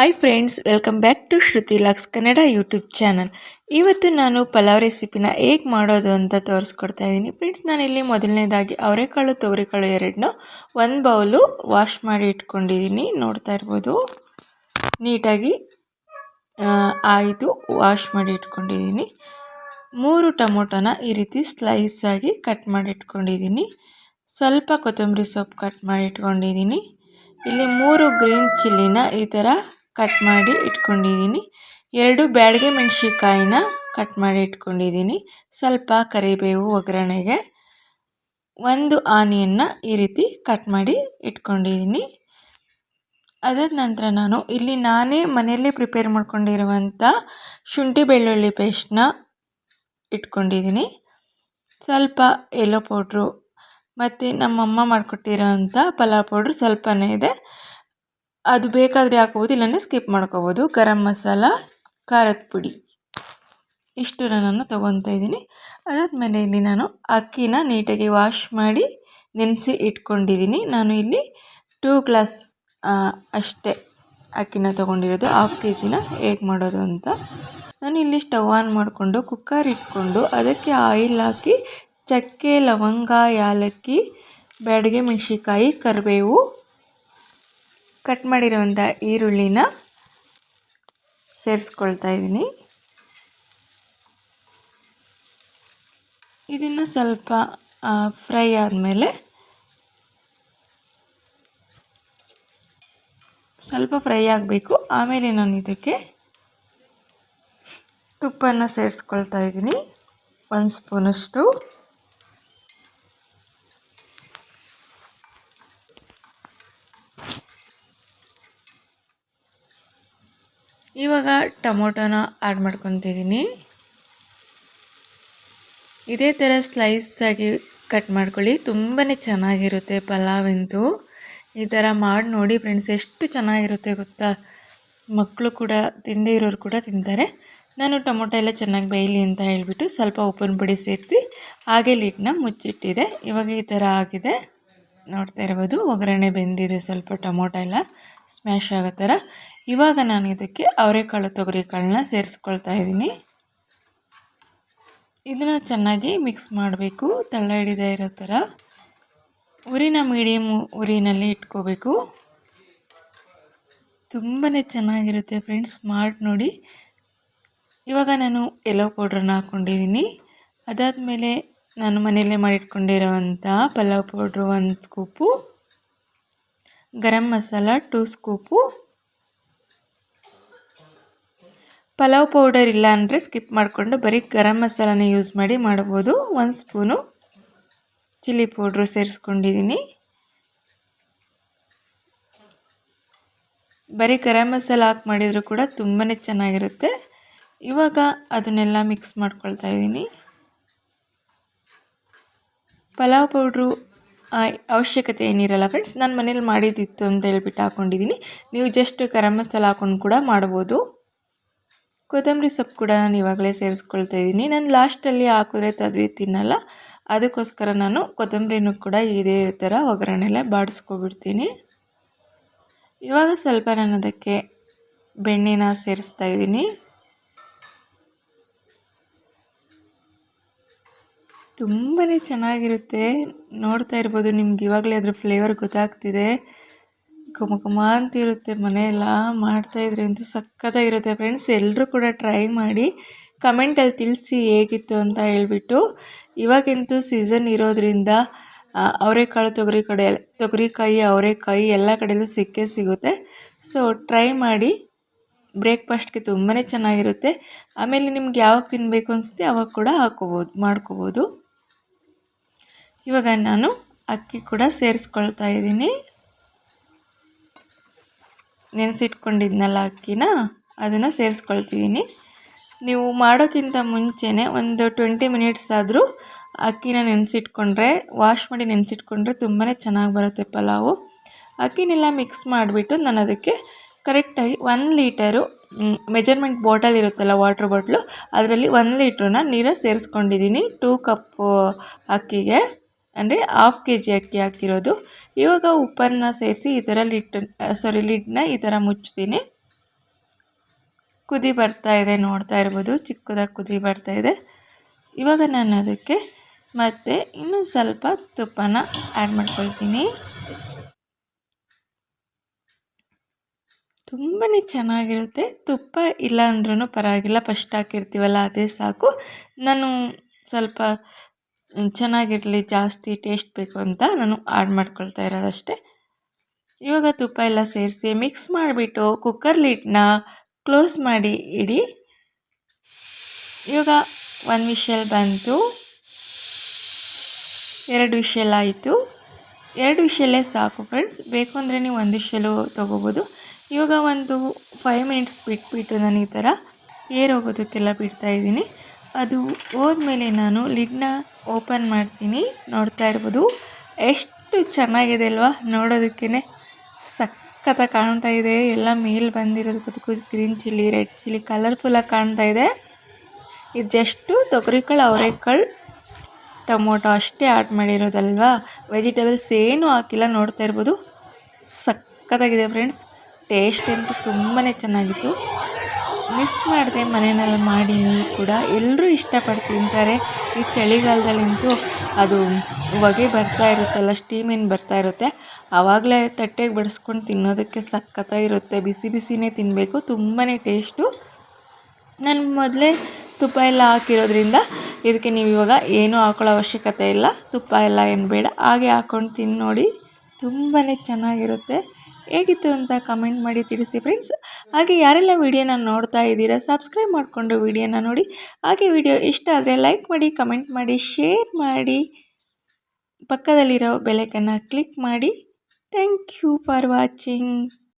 Hi friends welcome back to Shruti locks Kannada YouTube channel ಇವತ್ತು ನಾನು ಪಲಾವ್ ರೆಸಿಪಿನ ಹೇಗೆ ಮಾಡೋದು ಅಂತ ತೋರಿಸ್ಕೊಡ್ತಾ ಇದ್ದೀನಿ ಫ್ರೆಂಡ್ಸ್ ನಾನಿಲ್ಲಿ ಮೊದಲನೇದಾಗಿ ಅವರೆಕಾಳು, ತೊಗರಿಕಾಳು ಎರಡನ್ನ ಒಂದು ಬೌಲು ವಾಶ್ ಮಾಡಿ ಇಟ್ಕೊಂಡಿದ್ದೀನಿ ನೋಡ್ತಾ ಇರ್ಬೋದು. ನೀಟಾಗಿ ಆಯಿತು ವಾಶ್ ಮಾಡಿ ಇಟ್ಕೊಂಡಿದ್ದೀನಿ ಮೂರು ಟೊಮೊಟೊನ ಈ ರೀತಿ ಸ್ಲೈಸ್ ಆಗಿ ಕಟ್ ಮಾಡಿ ಇಟ್ಕೊಂಡಿದ್ದೀನಿ ಸ್ವಲ್ಪ ಕೊತ್ತಂಬರಿ ಸೊಪ್ಪು ಕಟ್ ಮಾಡಿ ಇಟ್ಕೊಂಡಿದ್ದೀನಿ ಇಲ್ಲಿ ಮೂರು ಗ್ರೀನ್ ಚಿಲ್ಲಿನ ಈ ಥರ ಕಟ್ ಮಾಡಿ ಇಟ್ಕೊಂಡಿದ್ದೀನಿ. ಎರಡು ಬ್ಯಾಡಗೆ ಮೆಣಸಿನ್ಕಾಯಿನ ಕಟ್ ಮಾಡಿ ಇಟ್ಕೊಂಡಿದ್ದೀನಿ. ಸ್ವಲ್ಪ ಕರಿಬೇವು ಒಗ್ಗರಣೆಗೆ. ಒಂದು ಆನಿಯನ್ನ ಈ ರೀತಿ ಕಟ್ ಮಾಡಿ ಇಟ್ಕೊಂಡಿದ್ದೀನಿ. ಅದಾದ ನಂತರ ನಾನು ಇಲ್ಲಿ ನಾನೇ ಮನೆಯಲ್ಲೇ ಪ್ರಿಪೇರ್ ಮಾಡ್ಕೊಂಡಿರುವಂಥ ಶುಂಠಿ ಬೆಳ್ಳುಳ್ಳಿ ಪೇಸ್ಟ್ನ ಇಟ್ಕೊಂಡಿದ್ದೀನಿ. ಸ್ವಲ್ಪ ಎಲ್ಲೋ ಪೌಡ್ರು ಮತ್ತು ನಮ್ಮಮ್ಮ ಮಾಡಿಕೊಟ್ಟಿರೋಂಥ ಪಲಾವ್ ಪೌಡ್ರು ಸ್ವಲ್ಪನೇ ಇದೆ. ಅದು ಬೇಕಾದರೆ ಹಾಕೋಬೋದು, ಇಲ್ಲಾಂದರೆ ಸ್ಕಿಪ್ ಮಾಡ್ಕೋಬೋದು. ಗರಂ ಮಸಾಲ, ಖಾರದ ಪುಡಿ. ಇಷ್ಟು ನಾನು ತೊಗೊತಾ ಇದ್ದೀನಿ. ಅದಾದಮೇಲೆ ಇಲ್ಲಿ ನಾನು ಅಕ್ಕಿನ ನೀಟಾಗಿ ವಾಶ್ ಮಾಡಿ ನೆನೆಸಿ ಇಟ್ಕೊಂಡಿದ್ದೀನಿ. ನಾನು ಇಲ್ಲಿ ಟೂ ಗ್ಲಾಸ್ ಅಷ್ಟೇ ಅಕ್ಕಿನ ತೊಗೊಂಡಿರೋದು. ಹಾಫ್ ಕೆ ಜಿನ ಹೇಗೆ ಮಾಡೋದು ಅಂತ. ನಾನು ಇಲ್ಲಿ ಸ್ಟವ್ ಆನ್ ಮಾಡಿಕೊಂಡು ಕುಕ್ಕರ್ ಇಟ್ಕೊಂಡು ಅದಕ್ಕೆ ಆಯಿಲ್ ಹಾಕಿ, ಚಕ್ಕೆ, ಲವಂಗ, ಯಾಲಕ್ಕಿ, ಬ್ಯಾಡಗೆ ಮೆಣಸಿನ್ಕಾಯಿ, ಕರಿಬೇವು ಕಟ್ ಮಾಡಿರೋವಂಥ ಈರುಳ್ಳಿನ ಸೇರಿಸ್ಕೊಳ್ತಾ ಇದ್ದೀನಿ ಇದನ್ನು ಸ್ವಲ್ಪ ಫ್ರೈ ಆದಮೇಲೆ ಸ್ವಲ್ಪ ಫ್ರೈ ಆಗಬೇಕು. ಆಮೇಲೆ ನಾನು ಇದಕ್ಕೆ ತುಪ್ಪನ ಸೇರಿಸ್ಕೊಳ್ತಾ ಇದ್ದೀನಿ ಒಂದು ಸ್ಪೂನಷ್ಟು. ಇವಾಗ ಟೊಮೊಟೊನ ಆ್ಯಡ್ ಮಾಡ್ಕೊತಿದ್ದೀನಿ ಇದೇ ಥರ ಸ್ಲೈಸಾಗಿ ಕಟ್ ಮಾಡ್ಕೊಳ್ಳಿ. ತುಂಬಾ ಚೆನ್ನಾಗಿರುತ್ತೆ ಪಲಾವ್ ಪಲಾವಂತೂ ಈ ಥರ ಮಾಡಿ ನೋಡಿ ಫ್ರೆಂಡ್ಸ್ ಎಷ್ಟು ಚೆನ್ನಾಗಿರುತ್ತೆ ಗೊತ್ತಾ? ಮಕ್ಕಳು ಕೂಡ, ತಿಂದೇ ಇರೋರು ಕೂಡ ತಿಂತಾರೆ. ನಾನು ಟೊಮೊಟೊ ಎಲ್ಲ ಚೆನ್ನಾಗಿ ಬೇಯಲಿ ಅಂತ ಹೇಳಿಬಿಟ್ಟು ಸ್ವಲ್ಪ ಉಪ್ಪಿನ ಪುಡಿ ಸೇರಿಸಿ, ಹಾಗೆ ಲಿಡ್ನ ಮುಚ್ಚಿಟ್ಟಿದೆ. ಇವಾಗ ಈ ಥರ ಆಗಿದೆ. ನೋಡ್ತಾ ಇರ್ಬೋದು, ಒಗ್ಗರಣೆ ಬೆಂದಿದೆ ಸ್ವಲ್ಪ ಟೊಮೊಟೊ ಎಲ್ಲ. ಸ್ಮ್ಯಾಶ್ ಆಗೋ ಥರ ಇವಾಗ ನಾನು ಇದಕ್ಕೆ ಅವರೆಕಾಳು ತೊಗರಿ ಕಾಳನ್ನ ಸೇರಿಸ್ಕೊಳ್ತಾ ಇದ್ದೀನಿ. ಇದನ್ನು ಚೆನ್ನಾಗಿ ಮಿಕ್ಸ್ ಮಾಡಬೇಕು. ತಳ್ಳ ಹಿಡಿದೇ ಇರೋ ಥರ. ಉರಿನ ಮೀಡಿಯಮ್ ಉರಿನಲ್ಲಿ ಇಟ್ಕೋಬೇಕು. ತುಂಬಾ ಚೆನ್ನಾಗಿರುತ್ತೆ ಫ್ರೆಂಡ್ಸ್, ಮಾಡಿ ನೋಡಿ. ಇವಾಗ ನಾನು ಎಲ್ಲೋ ಪೌಡ್ರನ್ನ ಹಾಕ್ಕೊಂಡಿದ್ದೀನಿ ಅದಾದಮೇಲೆ ನಾನು ಮನೆಯಲ್ಲೇ ಮಾಡಿಟ್ಕೊಂಡಿರೋವಂಥ ಪಲಾವ್ ಪೌಡ್ರು ಒಂದು scoop, garam masala two scoop pulao powder ಇಲ್ಲ ಅಂದರೆ ಸ್ಕಿಪ್ ಮಾಡಿಕೊಂಡು ಬರೀ ಗರಂ ಮಸಾಲಾನೇ ಯೂಸ್ ಮಾಡಿ ಮಾಡ್ಬೋದು ಒಂದು ಸ್ಪೂನು ಚಿಲ್ಲಿ ಪೌಡ್ರು ಸೇರಿಸ್ಕೊಂಡಿದ್ದೀನಿ ಬರೀ ಗರಂ ಮಸಾಲ ಹಾಕಿ ಮಾಡಿದರೂ ಕೂಡ ತುಂಬಾ ಚೆನ್ನಾಗಿರುತ್ತೆ. ಇವಾಗ ಅದನ್ನೆಲ್ಲ ಮಿಕ್ಸ್ ಮಾಡ್ಕೊಳ್ತಾ ಇದ್ದೀನಿ ಪಲಾವ್ ಪೌಡ್ರು ಅವಶ್ಯಕತೆ ಏನಿರಲ್ಲ ಫ್ರೆಂಡ್ಸ್ ನಾನು ಮನೇಲಿ ಮಾಡಿದ್ದಿತ್ತು ಅಂತ ಹೇಳ್ಬಿಟ್ಟು ಹಾಕ್ಕೊಂಡಿದ್ದೀನಿ ನೀವು ಜಸ್ಟ್ ಗರಂ ಮಸಾಲ ಹಾಕೊಂಡು ಕೂಡ ಮಾಡ್ಬೋದು ಕೊತ್ತಂಬರಿ ಸೊಪ್ಪು ಕೂಡ ನಾನು ಇವಾಗಲೇ ಸೇರಿಸ್ಕೊಳ್ತಾ ಇದ್ದೀನಿ. ನಾನು ಲಾಸ್ಟಲ್ಲಿ ಹಾಕಿದ್ರೆ ತದ್ವಿ ತಿನ್ನಲ್ಲ. ಅದಕ್ಕೋಸ್ಕರ ನಾನು ಕೊತ್ತಂಬರಿನೂ ಕೂಡ ಇದೇ ಥರ ಒಗ್ಗರಣೆಲ್ಲ ಬಾಡಿಸ್ಕೊಬಿಡ್ತೀನಿ. ಇವಾಗ ಸ್ವಲ್ಪ ನಾನು ಅದಕ್ಕೆ ಬೆಣ್ಣೆನ ಸೇರಿಸ್ತಾ ಇದ್ದೀನಿ. ತುಂಬಾ ಚೆನ್ನಾಗಿರುತ್ತೆ. ನೋಡ್ತಾ ಇರ್ಬೋದು ನಿಮ್ಗೆ ಇವಾಗಲೇ ಅದ್ರ ಫ್ಲೇವರ್ ಗೊತ್ತಾಗ್ತಿದೆ. ಘಮ ಘಮ ಅಂತಿರುತ್ತೆ ಮನೆಯೆಲ್ಲ ಮಾಡ್ತಾಯಿದ್ರೆ ಅಂತೂ ಸಖತ್ತಾಗಿರುತ್ತೆ ಫ್ರೆಂಡ್ಸ್ ಎಲ್ಲರೂ ಕೂಡ ಟ್ರೈ ಮಾಡಿ ಕಮೆಂಟಲ್ಲಿ ತಿಳಿಸಿ ಹೇಗಿತ್ತು ಅಂತ ಹೇಳಿಬಿಟ್ಟು, ಇವಾಗಂತೂ ಸೀಸನ್ ಇರೋದ್ರಿಂದ ಅವರೆಕಾಳು ತೊಗರಿ ಕಡೆ, ತೊಗರಿಕಾಯಿ ಅವರೆಕಾಯಿ ಎಲ್ಲ ಕಡೆಯಲ್ಲೂ ಸಿಕ್ಕೇ ಸಿಗುತ್ತೆ. ಸೊ ಟ್ರೈ ಮಾಡಿ ಬ್ರೇಕ್ಫಾಸ್ಟ್ಗೆ ತುಂಬಾ ಚೆನ್ನಾಗಿರುತ್ತೆ. ಆಮೇಲೆ ನಿಮ್ಗೆ ಯಾವಾಗ ತಿನ್ನಬೇಕು ಅನಿಸುತ್ತೆ ಅವಾಗ ಕೂಡ ಹಾಕೋಬೋದು, ಮಾಡ್ಕೋಬೋದು. ಇವಾಗ ನಾನು ಅಕ್ಕಿ ಕೂಡ ಸೇರಿಸ್ಕೊಳ್ತಾ ಇದ್ದೀನಿ. ನೆನೆಸಿಟ್ಕೊಂಡಿದ್ನಲ್ಲ ಅಕ್ಕಿನ, ಅದನ್ನು ಸೇರಿಸ್ಕೊಳ್ತಿದ್ದೀನಿ ನೀವು ಮಾಡೋಕ್ಕಿಂತ ಮುಂಚೆನೇ ಒಂದು ಟ್ವೆಂಟಿ ಮಿನಿಟ್ಸ್ ಆದರೂ ಅಕ್ಕಿನ ನೆನೆಸಿಟ್ಕೊಂಡ್ರೆ, ವಾಶ್ ಮಾಡಿ ನೆನೆಸಿಟ್ಕೊಂಡ್ರೆ ತುಂಬಾ ಚೆನ್ನಾಗಿ ಬರುತ್ತೆ ಪಲಾವು. ಅಕ್ಕಿನೆಲ್ಲ ಮಿಕ್ಸ್ ಮಾಡಿಬಿಟ್ಟು ನಾನು ಅದಕ್ಕೆ ಕರೆಕ್ಟಾಗಿ ಒನ್ ಲೀಟರು ಮೆಜರ್ಮೆಂಟ್ ಬಾಟಲ್ ಇರುತ್ತಲ್ಲ ವಾಟ್ರ್ ಬಾಟ್ಲು, ಅದರಲ್ಲಿ ಒನ್ ಲೀಟ್ರನ್ನ ನೀರು ಸೇರಿಸ್ಕೊಂಡಿದ್ದೀನಿ ಟೂ ಕಪ್ಪು ಅಕ್ಕಿಗೆ, ಅಂದರೆ ಹಾಫ್ ಕೆ ಜಿ ಅಕ್ಕಿ ಹಾಕಿರೋದು. ಇವಾಗ ಉಪ್ಪನ್ನು ಸೇರಿಸಿ ಈ ಥರ ಲಿಟ್ ಸಾರಿ ಲಿಡ್ನ ಈ ಥರ ಮುಚ್ತೀನಿ ಕುದಿ ಬರ್ತಾ ಇದೆ, ನೋಡ್ತಾ ಇರ್ಬೋದು, ಚಿಕ್ಕದಾಗಿ ಕುದಿ ಬರ್ತಾ ಇದೆ. ಇವಾಗ ನಾನು ಅದಕ್ಕೆ ಮತ್ತೆ ಇನ್ನೂ ಸ್ವಲ್ಪ ತುಪ್ಪನ ಆ್ಯಡ್ ಮಾಡ್ಕೊಳ್ತೀನಿ. ತುಂಬಾ ಚೆನ್ನಾಗಿರುತ್ತೆ. ತುಪ್ಪ ಇಲ್ಲ ಅಂದ್ರೂ ಪರವಾಗಿಲ್ಲ, ಫಸ್ಟ್ ಹಾಕಿರ್ತೀವಲ್ಲ, ಅದೇ ಸಾಕು. ನಾನು ಸ್ವಲ್ಪ ಚೆನ್ನಾಗಿರಲಿ, ಜಾಸ್ತಿ ಟೇಸ್ಟ್ ಬೇಕು ಅಂತ ನಾನು ಆ್ಯಡ್ ಮಾಡ್ಕೊಳ್ತಾ ಇರೋದಷ್ಟೇ. ಇವಾಗ ತುಪ್ಪ ಎಲ್ಲ ಸೇರಿಸಿ ಮಿಕ್ಸ್ ಮಾಡಿಬಿಟ್ಟು ಕುಕ್ಕರ್ ಲಿಡ್ನ ಕ್ಲೋಸ್ ಮಾಡಿ ಇಡಿ. ಇವಾಗ ಒಂದು ವಿಷಲ್ ಬಂತು. ಎರಡು ವಿಷಲ್ ಆಯಿತು. ಎರಡು ವಿಷಲ್ಲೇ ಸಾಕು ಫ್ರೆಂಡ್ಸ್ ಬೇಕು ಅಂದರೆ ನೀವು ಒಂದು ವಿಷಲು ತೊಗೋಬೋದು. ಇವಾಗ ಒಂದು ಫೈವ್ ಮಿನಿಟ್ಸ್ ಬಿಟ್ಬಿಟ್ಟು ನಾನು ಈ ಥರ ಹೋಗೋದಕ್ಕೆಲ್ಲ ಬಿಡ್ತಾಯಿದ್ದೀನಿ ಅದು ಹೋದ್ಮೇಲೆ ನಾನು ಲಿಡ್ನ ಓಪನ್ ಮಾಡ್ತೀನಿ. ನೋಡ್ತಾ ಇರ್ಬೋದು. ಎಷ್ಟು ಚೆನ್ನಾಗಿದೆ ಅಲ್ವಾ? ನೋಡೋದಕ್ಕೇ ಸಖತ್ತಾಗಿ ಕಾಣ್ತಾ ಇದೆ. ಎಲ್ಲ ಮೇಲೆ ಬದುಕು. ಗ್ರೀನ್ ಚಿಲ್ಲಿ, ರೆಡ್ ಚಿಲ್ಲಿ ಕಲರ್ಫುಲ್ಲಾಗಿ ಕಾಣ್ತಾ ಇದೆ. ಇದು ಜಸ್ಟು ತೊಗರಿಕಾಳು, ಅವರೆಕಾಳು, ಟೊಮೊಟೊ ಅಷ್ಟೇ ಆ್ಯಡ್ ಮಾಡಿರೋದಲ್ವಾ? ವೆಜಿಟೇಬಲ್ಸ್ ಏನೂ ಹಾಕಿಲ್ಲ. ನೋಡ್ತಾ ಇರ್ಬೋದು. ಸಖತ್ತಾಗಿದೆ ಫ್ರೆಂಡ್ಸ್. ಟೇಸ್ಟ್ ಅಂತೂ ತುಂಬಾ ಚೆನ್ನಾಗಿತ್ತು. ಮಿಸ್ ಮಾಡಿದೆ ಮನೆಯಲ್ಲಿ ಮಾಡಿ ಕೂಡ ಎಲ್ಲರೂ ಇಷ್ಟಪಟ್ಟು ತಿಂತಾರೆ. ಈ ಚಳಿಗಾಲದಲ್ಲಂತೂ ಅದು ಹೊಗೆ ಬರ್ತಾ ಇರುತ್ತಲ್ಲ ಸ್ಟೀಮಿನ ಬರ್ತಾ ಇರುತ್ತೆ, ಆವಾಗಲೇ ತಟ್ಟೆಗೆ ಬಡಿಸ್ಕೊಂಡು ತಿನ್ನೋದಕ್ಕೆ ಸಖತ್ತಾಗಿರುತ್ತೆ. ಬಿಸಿ ಬಿಸಿನೇ ತಿನ್ನಬೇಕು ತುಂಬಾ ಟೇಸ್ಟು ನಾನು ಮೊದಲೇ ತುಪ್ಪ ಎಲ್ಲ ಹಾಕಿರೋದ್ರಿಂದ ಇದಕ್ಕೆ ನೀವು ಇವಾಗ ಏನೂ ಹಾಕೊಳ್ಳೋ ಅವಶ್ಯಕತೆ ಇಲ್ಲ. ತುಪ್ಪ ಎಲ್ಲ ಏನು ಬೇಡ, ಹಾಗೆ ಹಾಕ್ಕೊಂಡು ತಿನ್ನೋಡಿ ನೋಡಿ ತುಂಬಾ ಚೆನ್ನಾಗಿರುತ್ತೆ. ಹೇಗಿತ್ತು ಅಂತ ಕಮೆಂಟ್ ಮಾಡಿ ತಿಳಿಸಿ ಫ್ರೆಂಡ್ಸ್ ಹಾಗೆ ಯಾರೆಲ್ಲ ವೀಡಿಯೋನ ನೋಡ್ತಾ ಇದ್ದೀರಾ ಸಬ್ಸ್ಕ್ರೈಬ್ ಮಾಡಿಕೊಂಡು ವೀಡಿಯೋನ ನೋಡಿ. ಹಾಗೆ ವಿಡಿಯೋ ಇಷ್ಟ ಆದರೆ ಲೈಕ್ ಮಾಡಿ ಕಮೆಂಟ್ ಮಾಡಿ ಶೇರ್ ಮಾಡಿ. ಪಕ್ಕದಲ್ಲಿರೋ ಬೆಲೆಕನ್ನು ಕ್ಲಿಕ್ ಮಾಡಿ. Thank you for watching